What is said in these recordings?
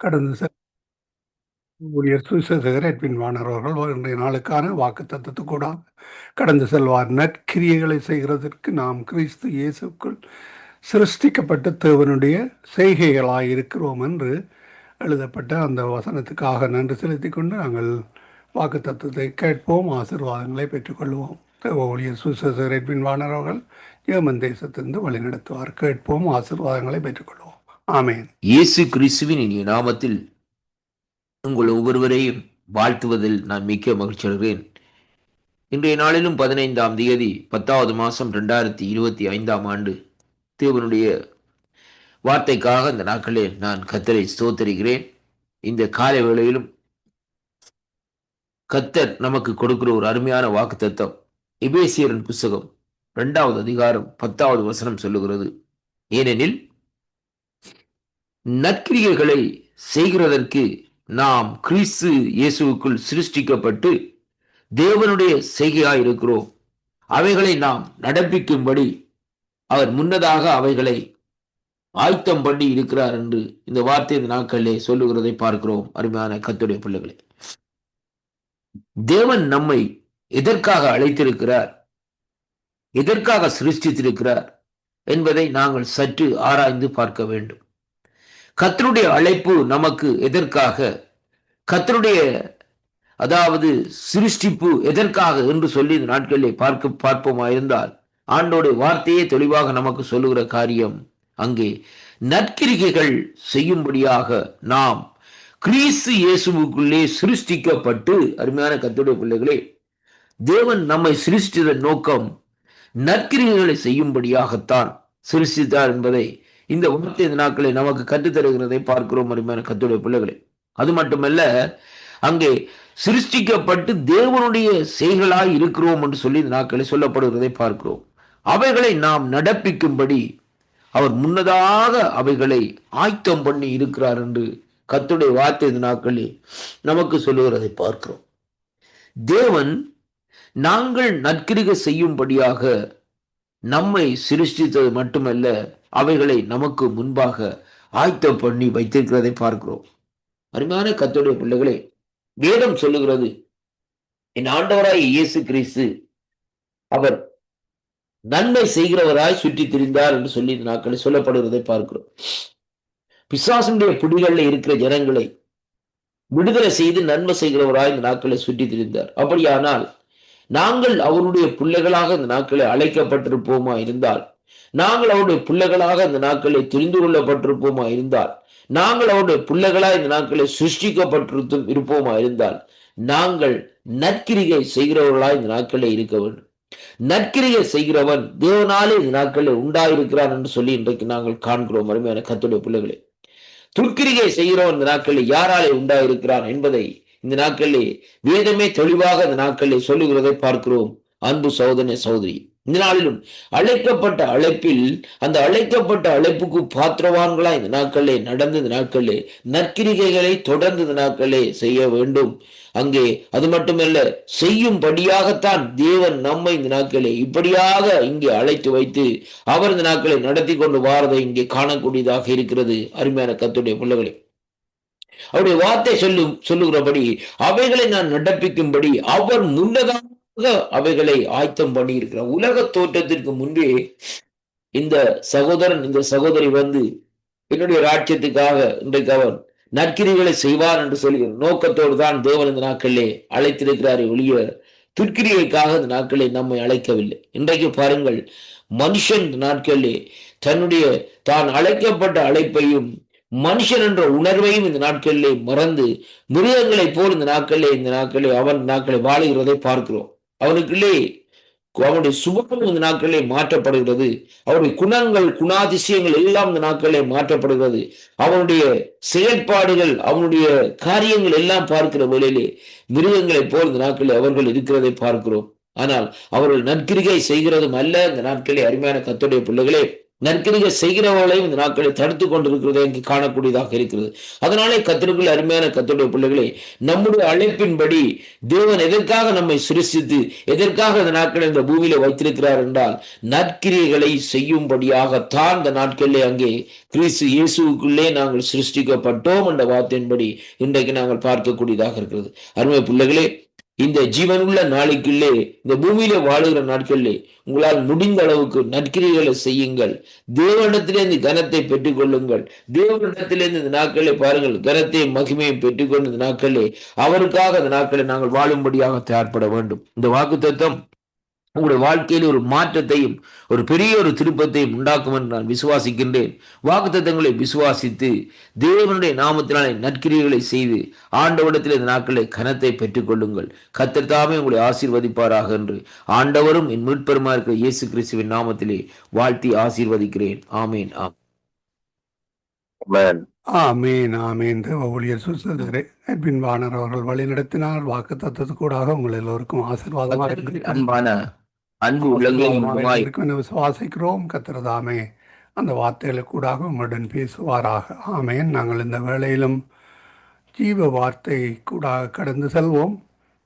கடந்த செ ஊழியர் சுவிசேஷகர் எட்வின் வானர் அவர்கள் இன்றைய நாளுக்கான வாக்கு தத்துவத்துக்கூடாக கடந்து செல்வார் நற்கிரியைகளை செய்கிறதற்கு நாம் கிறிஸ்து இயேசுக்குள் சிருஷ்டிக்கப்பட்ட தேவனுடைய செய்கைகளாக இருக்கிறோம் என்று எழுதப்பட்ட அந்த வசனத்துக்காக நன்றி செலுத்தி கொண்டு நாங்கள் வாக்கு தத்துவத்தை கேட்போம் ஆசீர்வாதங்களை பெற்றுக்கொள்வோம். தேவ ஊழியர் சுவிசேஷகர் எட்வின் வானர் அவர்கள் ஏமன் தேசத்திலிருந்து வழிநடத்துவார். கேட்போம் ஆசீர்வாதங்களை பெற்றுக்கொள்வோம். இயேசு கிறிஸ்துவின் இனிய நாமத்தில் உங்கள் ஒவ்வொருவரையும் வாழ்த்துவதில் நான் மிக்க மகிழ்ச்சி அடைகிறேன். இன்றைய நாளிலும் பதினைந்தாம் தேதி பத்தாவது மாதம் ரெண்டாயிரத்தி இருபத்தி ஐந்தாம் ஆண்டு தேவனுடைய வார்த்தைக்காக இந்த நாட்களில் நான் கத்தரை ஸ்தோத்தரிக்கிறேன். இந்த காலை வேளையிலும் கத்தர் நமக்கு கொடுக்கிற ஒரு அருமையான வாக்கு தத்துவம் இபேசியரின் புஸ்தகம் இரண்டாவது அதிகாரம் பத்தாவது வசனம் சொல்லுகிறது. ஏனெனில் நற்கிரியைகளை செய்கிறதற்கு நாம் கிறிஸ்து இயேசுவுக்குள் சிருஷ்டிக்கப்பட்டு தேவனுடைய செய்கையாயிருக்கிறோம். அவைகளை நாம் நடப்பிக்கும்படி அவர் முன்னதாக அவைகளை ஆயத்தம் பண்ணி இருக்கிறார் என்று இந்த வார்த்தை இந்த நாட்களிலே சொல்லுகிறதை பார்க்கிறோம். அருமையான கத்துடைய பிள்ளைகளே. தேவன் நம்மை எதற்காக அழைத்திருக்கிறார்? எதற்காக சிருஷ்டித்திருக்கிறார்? என்பதை நாங்கள் சற்று ஆராய்ந்து பார்க்க வேண்டும். கத்தருடைய அழைப்பு நமக்கு எதற்காக? கத்தருடைய அதாவது சிருஷ்டிப்பு எதற்காக என்று சொல்லி இந்த நாட்களிலே பார்க்க பார்ப்போமா இருந்தால் ஆண்டோடைய வார்த்தையே தெளிவாக நமக்கு சொல்லுகிற காரியம் அங்கே. நற்கிரிகைகள் செய்யும்படியாக நாம் கிறிஸ்து இயேசுவுக்குள்ளே சிருஷ்டிக்கப்பட்டு அருமையான கத்துடைய பிள்ளைகளே தேவன் நம்மை சிருஷ்டித நோக்கம் நற்கிரிகைகளை செய்யும்படியாகத்தான் சிருஷ்டித்தார் என்பதை இந்த வார்த்தை நாட்களை நமக்கு கற்றுத்தருகிறதை பார்க்கிறோம் அருமையான கத்துடைய பிள்ளைகளே. அது மட்டுமல்ல அங்கே சிருஷ்டிக்கப்பட்டு தேவனுடைய செய்களாய் இருக்கிறோம் என்று சொல்லி இந்த நாட்களை சொல்லப்படுகிறதை பார்க்கிறோம். அவைகளை நாம் நடப்பிக்கும்படி அவர் முன்னதாக அவைகளை ஆயத்தம் பண்ணி இருக்கிறார் என்று கத்துடைய வார்த்தை இந்த நாட்களில் நமக்கு சொல்லுகிறதை பார்க்கிறோம். தேவன் நாங்கள் நற்கிரிக செய்யும்படியாக நம்மை சிருஷ்டித்தது மட்டுமல்ல அவைகளை நமக்கு முன்பாக ஆயத்தம் பண்ணி வைத்திருக்கிறதை பார்க்கிறோம். அருமையான கத்துடைய பிள்ளைகளே வேதம் சொல்லுகிறது என் ஆண்டவராய் இயேசு கிறிஸ்து அவர் நன்மை செய்கிறவராய் சுற்றி திரிந்தார் என்று சொல்லி நாட்களை சொல்லப்படுகிறதை பார்க்கிறோம். பிசாசனுடைய பிடிகளில் இருக்கிற ஜனங்களை விடுதலை செய்து நன்மை செய்கிறவராய் இந்த நாட்களை சுற்றி திரிந்தார். அப்படியானால் நாங்கள் அவருடைய பிள்ளைகளாக இந்த நாட்களை அழைக்கப்பட்டிருப்போமா இருந்தால் நாங்கள் அவருடைய பிள்ளைகளாக இந்த நாட்களை தெரிந்து கொள்ளப்பட்டிருப்போமா இருந்தால் நாங்கள் அவருடைய பிள்ளைகளாக இந்த நாட்களை சிருஷ்டிக்கப்பட்டிருத்தும் இருப்போமா இருந்தால் நாங்கள் நற்கிரிகை செய்கிறவர்களாக இந்த நாட்களே இருக்க வேண்டும். நற்கிரிகை செய்கிறவன் தேவனாலே இந்த நாட்களில் உண்டாயிருக்கிறான் என்று சொல்லி இன்றைக்கு நாங்கள் காண்கிறோம். அருமையான கத்துடைய பிள்ளைகளே துர்க்கிரிகை செய்கிறவன் இந்த நாட்களில் யாராலே உண்டாயிருக்கிறான் என்பதை இந்த நாட்களிலே வேதமே தெளிவாக இந்த நாட்களிலே சொல்லுகிறதை பார்க்கிறோம். அன்பு சோதனை சோதரி இந்த நாளிலும் அழைக்கப்பட்ட அழைப்பில் அந்த அழைக்கப்பட்ட அழைப்புக்கு பாத்திரவான்களா இந்த நாட்களே நடந்து இந்த நாட்களே நற்கிரிகைகளை தொடர்ந்து இந்த நாட்களே செய்ய வேண்டும். அங்கே அது மட்டுமல்ல செய்யும்படியாகத்தான் தேவன் நம்மை இந்த நாட்களே இப்படியாக இங்கே அழைத்து வைத்து அவர் இந்த நாட்களை நடத்தி கொண்டு வாரதை இங்கே காணக்கூடியதாக இருக்கிறது. அருமையான கத்துடைய பிள்ளைகளை அவருடைய வார்த்தை சொல்லும் சொல்லுகிறபடி அவைகளை நான் நடப்பிக்கும்படி அவர் முன்னதாக அவைகளை ஆயத்தம் பண்ணி இருக்கிறார் உலக தோற்றத்திற்கு முன்பே இந்த சகோதரன் இந்த சகோதரி வந்து என்னுடைய ராட்சியத்துக்காக இன்றைக்கு அவன் நற்கிரிகளை செய்வார் என்று சொல்கிற நோக்கத்தோடு தான் தேவன் இந்த நாட்களிலே அழைத்திருக்கிறாரே ஒழிய துர்க்கிரியைக்காக இந்த நாட்களை நம்மை அழைக்கவில்லை. இன்றைக்கு பாருங்கள் மனுஷன் நாட்களிலே தன்னுடைய தான் அழைக்கப்பட்ட அழைப்பையும் மனுஷன் என்ற உணர்வையும் இந்த நாட்களிலே மறந்து மிருகங்களை போல் இந்த நாட்களிலே இந்த நாட்களிலே அவன் நாட்களை வாழுகிறதை பார்க்கிறோம். அவனுக்குள்ளே அவனுடைய சுபம் இந்த நாட்களிலே மாற்றப்படுகிறது. அவருடைய குணங்கள் குணாதிசயங்கள் எல்லாம் இந்த நாட்களிலே மாற்றப்படுகிறது. அவனுடைய செயற்பாடுகள் அவனுடைய காரியங்கள் எல்லாம் பார்க்கிற வேளையிலே மிருகங்களைப் போல் இந்த நாட்களில் அவர்கள் இருக்கிறதை பார்க்கிறோம். ஆனால் அவர்கள் நற்கிரிகை செய்கிறதும் அல்ல. இந்த நாட்களிலே அருமையான கத்துடைய பிள்ளைகளே நற்கிரிகை செய்கிறவர்களை இந்த நாட்களை தடுத்து கொண்டிருக்கிறதை இங்கு காணக்கூடியதாக இருக்கிறது. அதனாலே கத்திற்குள் அருமையான கத்தருடைய பிள்ளைகளை நம்முடைய அழைப்பின்படி தேவன் எதற்காக நம்மை சிருஷ்டித்து எதற்காக இந்த நாட்களை இந்த பூமியில வைத்திருக்கிறார் என்றால் நற்கிரியைகளை செய்யும்படியாகத்தான் இந்த நாட்களிலே அங்கே கிறிஸ்து இயேசுக்குள்ளே நாங்கள் சிருஷ்டிக்கப்பட்டோம் என்ற வார்த்தையின்படி இன்றைக்கு நாங்கள் பார்க்கக்கூடியதாக இருக்கிறது. அருமை பிள்ளைகளே இந்த ஜீவனுள்ள நாளைக்குள்ளே இந்த பூமியில வாழுகிற நாட்களிலே உங்களால் முடிந்த அளவுக்கு நற்கிரிகளை செய்யுங்கள். தேவனிடத்திலிருந்து கனத்தை பெற்றுக்கொள்ளுங்கள். தேவனிடத்திலிருந்து இந்த நாட்களை பாருங்கள் கனத்தையும் மகிமையும் பெற்றுக்கொண்டு இந்த நாட்களே அவருக்காக இந்த நாட்களை நாங்கள் வாழும்படியாக தயார்பட வேண்டும். இந்த வாக்கு தத்துவம் உங்களுடைய வாழ்க்கையில் ஒரு மாற்றத்தையும் ஒரு பெரிய ஒரு திருப்பத்தையும் உண்டாக்கும் என்று நான் விசுவாசிக்கின்றேன். வாக்குத்தத்தங்களை விசுவாசித்து தேவனுடைய நாமத்தினாலே நற்கிரியைகளை செய்து ஆண்டவரிடத்தில் இந்த நாட்களை கனத்தை பெற்றுக்கொள்ளுங்கள் கத்தர் தாமே உங்களை ஆசீர்வதிப்பாராக என்று ஆண்டவரும் என் மீட்பெருமா இருக்கிற இயேசு கிறிஸ்துவின் நாமத்திலே வாழ்த்தி ஆசீர்வதிக்கிறேன். ஆமேன் ஆம் Amen. ஆமீன் ஆமீன். தேவ ஊழியர் சுசதரே எட்வின் வாணர் அவர்கள் வழிநடத்தினார் வாக்கு தத்துவத்துக்கூடாக உங்கள் எல்லோருக்கும் ஆசீர்வாதமாக இருக்கிறது அன்பான அன்பு உள்ளங்களுமாய் விசுவாசிக்கிறோம். கத்திரதாமே அந்த வார்த்தைகளுக்கூடாக உங்களுடன் பேசுவாராக. ஆமேன். நாங்கள் இந்த வேளையிலும் ஜீவ வார்த்தை கூடாக கடந்து செல்வோம்.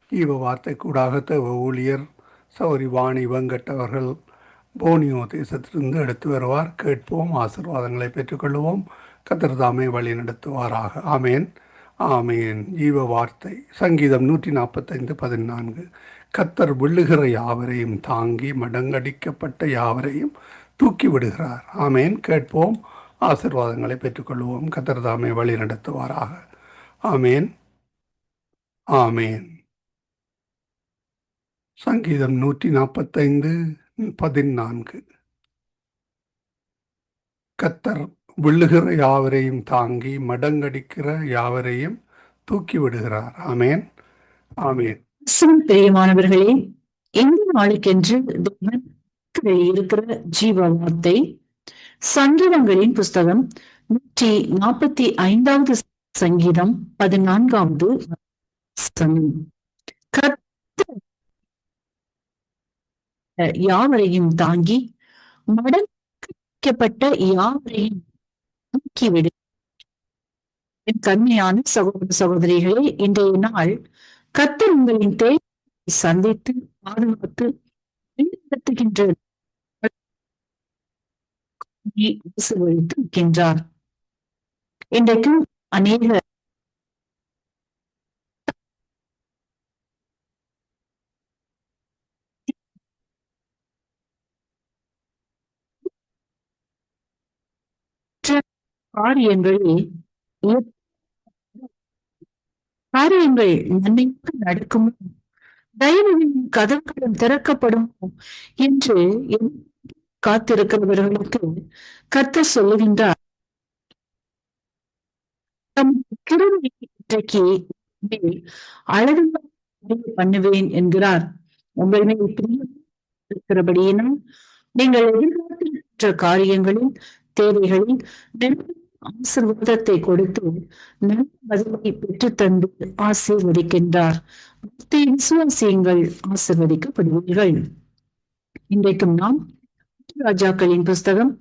ஜீவ வார்த்தை கூடாக தேவ ஊழியர் சௌரி வாணி வெங்கட் அவர்கள் போனியோ தேசத்திலிருந்து எடுத்து வருவார். கேட்போம். ஆசீர்வாதங்களை பெற்றுக்கொள்வோம் கத்திரதாமே வழி நடத்துவாராக. ஆமேன். ஆமேன். ஜீவ வார்த்தை. சங்கீதம் நூற்றி நாற்பத்தைந்து பதினான்கு. கத்தர் விழுகிற யாவரையும் தாங்கி மடங்கடிக்கப்பட்ட யாவரையும் தூக்கி விடுகிறார். ஆமேன். கேட்போம். ஆசிர்வாதங்களை பெற்றுக்கொள்வோம். கத்தர் தாமே வழி நடத்துவாராக. ஆமேன். ஆமேன். சங்கீதம் நூற்றி நாற்பத்தைந்து பதினான்கு. கத்தர் விழுகிற யாவரையும் தாங்கி மடங்கடிக்கிற யாவரையும் தூக்கி விடுகிறார். ஆமேன். ஆமேன். கிறிஸ்துவின் பிரியமானவர்களே இந்த நாளுக்கென்று தேவன் இருக்கிற ஜீவ வார்த்தை சங்கீதங்களின் புஸ்தகம் நூற்றி நாற்பத்தி ஐந்தாவது சங்கீதம் பதினான்காவது வசனம். யாவரையும் தாங்கி மடக்கப்பட்ட யாவரையும் தூக்கிவிடு என் கண்மையான சகோதர சகோதரிகளே இன்றைய நாள் கத்தர் உங்களின் தேவையை சந்தித்து பாதுகாத்து வழிநடத்துகின்ற இருக்கின்றார். இன்றைக்கும் அநேக காரியங்களில் காரியங்கள் நன்மைக்கு நடக்குமோ? தயவின் கதவுகளும் திறக்கப்படும்? என்று காத்திருக்கிறவர்களுக்கு கத்த சொல்லுகின்றார். தம் கிருபை இன்றைக்கு மேல் அழகாக பண்ணுவேன் என்கிறார். உங்கள் மேல் இருக்கிறபடியினால் நீங்கள் எதிர்பார்த்திருக்கின்ற காரியங்களில் தேவைகளில் ஆசிர்வாதத்தை கொடுத்து நல்ல பதிலை பெற்றுத்தந்து ஆசீர்வதிக்கின்றார். வார்த்தையை விசுவாசியங்கள் ஆசிர்வதிக்கப்படுவீர்கள். இன்றைக்கும் நாம் ராஜாக்களின் புஸ்தகம்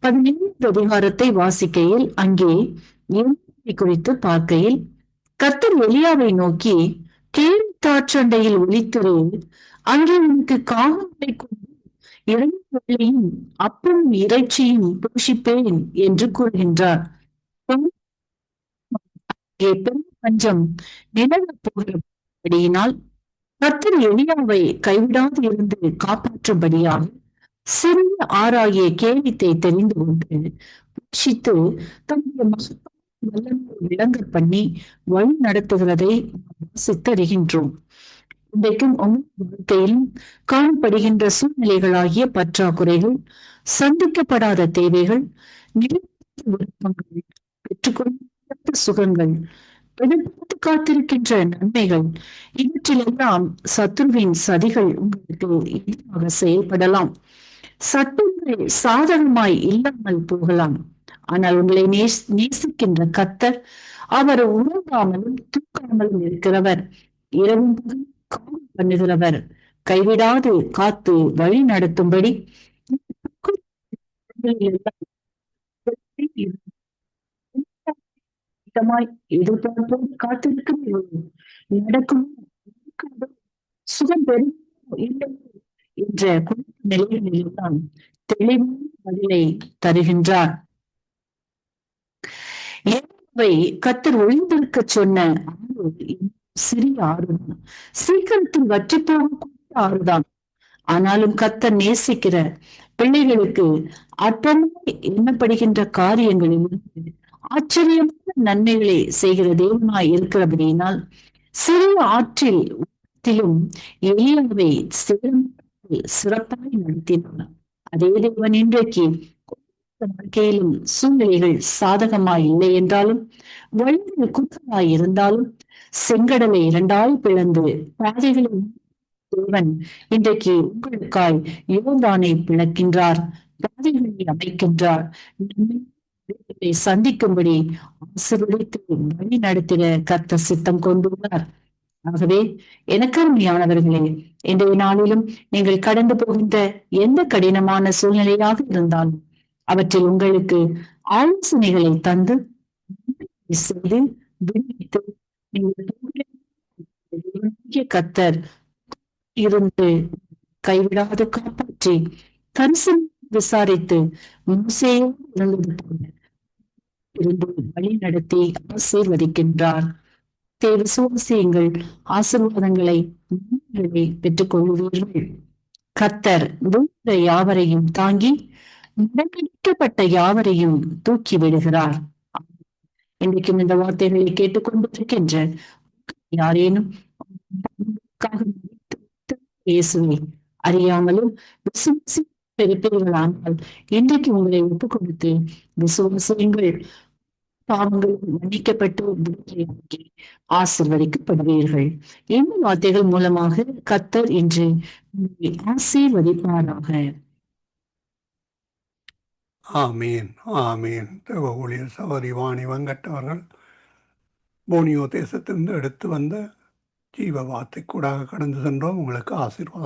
பதினைந்து அதிகாரத்தை வாசிக்கையில் அங்கே குறித்து பார்க்கையில் கத்தர் எலியாவை நோக்கி கேள்வி தாற்றண்டையில் ஒளித்திரு அங்கே உனக்கு காகங்களை கொண்டு இரண்டு வெள்ளையும் அப்பும் இறைச்சியும் பூஷிப்பேன் என்று கூறுகின்றார். பெரும் பஞ்சம் நிலவப் போகிறபடியினால் கர்த்தர் எலியாவை கைவிடாது இருந்து காப்பாற்றும்படியாக சிறிய ஆறாகிய கேவித்தை தெரிந்து கொண்டு பூஷித்து தன்னுடைய மகத்தான வல்லமையை விளங்க பண்ணி வழி நடத்துகிறதை வாசித்தறிகின்றோம். இன்றைக்கும் வாழ்க்கையிலும் காணப்படுகின்ற சூழ்நிலைகளாகிய பற்றாக்குறைகள் சந்திக்கப்படாத தேவைகள் விருப்பங்கள் பெற்றுக்கொள்ள சுகங்கள் எதிர்பார்த்து காத்திருக்கின்ற நன்மைகள் இவற்றிலெல்லாம் சத்துருவின் சதிகள் உங்களுக்கு எதிராக செயல்படலாம். சட்டங்கள் சாதகமாய் இல்லாமல் போகலாம். ஆனால் உங்களை நேஸ் நேசிக்கின்ற கத்தர் அவர் உறங்காமலும் தூக்காமலும் இருக்கிறவர். இரவும் பகலும் பண்ணுகிறவர் கைவிடாது காத்து வழி நடத்தும்படி. எதிர்பார்ப்போடு காத்திருக்கும் நடக்கும். சுகம் பெறும். என்ற குழப்ப தெளிவான பதிலை தருகின்றார். கத்தர் ஒளிந்திருக்க சொன்ன சிறிய ஆறுதான். சீக்கிரத்தில் வற்றி போகக்கூடிய ஆறுதான். ஆனாலும் கத்த நேசிக்கிற பிள்ளைகளுக்கு அற்பமாய் எண்ணப்படுகின்ற காரியங்களிலிருந்து ஆச்சரியமான நன்மைகளை செய்கிற தேவனாய் இருக்கிறபடியினால் சிறிய ஆற்றில் எளியவை சிறப்பாய் சிறப்பாய் நடத்தினார். அதே தேவன் இன்றைக்கு வாழ்க்கையிலும் சூழ்நிலைகள் சாதகமாய் இல்லை என்றாலும் வழிகள் குற்றமாய் இருந்தாலும் செங்கடலை இரண்டாய் பிளந்து பாதைகளில் தேவன் இன்றைக்கு உங்களுக்காய் யோர்தானை பிளக்கின்றார். பாதைகளை அமைக்கின்றார். சந்திக்கும்படி ஆசிர்வதித்து வழி நடத்திட கர்த்த சித்தம் கொண்டுள்ளார். ஆகவே எனக்கருமையானவர்களே இன்றைய நாளிலும் நீங்கள் கடந்து போகின்ற எந்த கடினமான சூழ்நிலையாக இருந்தாலும் அவற்றில் உங்களுக்கு ஆலோசனைகளை தந்து செய்து விடுவித்து கத்தர் இருந்து கைவிடாது காப்பாற்றி கரிசன் விசாரித்து மூசையும் இருந்தது போல இருந்து வழி நடத்தி ஆசீர்வதிக்கின்றார். தேவ சுவாசியங்கள் ஆசீர்வாதங்களை பெற்றுக் கொள்வீர்கள் கத்தர் தூர யாவரையும் தாங்கி முடங்கிக்கப்பட்ட யாவரையும் தூக்கி விடுகிறார். இன்றைக்கும் இந்த வார்த்தைகளை கேட்டுக்கொண்டிருக்கின்ற யாரேனும் இயேசுவை அறியாமலும் விசுவாசி பெருப்பீர்களானால் இன்றைக்கு உங்களை ஒப்பு கொடுத்து விசுவாசியங்கள். பாவங்கள் மன்னிக்கப்பட்டு ஆசிர்வதிக்கப்படுவீர்கள். இந்த வார்த்தைகள் மூலமாக கத்தர் இன்று ஆசீர்வதிப்பாராக. ஆமீன் ஆமீன். தேவ ஊழியர் சவரி வாணி வங்கட்டவர்கள் போனியோ தேசத்திலிருந்து எடுத்து வந்த ஜீவ வார்த்தை கூடாக கடந்து சென்றோம். உங்களுக்கு ஆசீர்வாதம்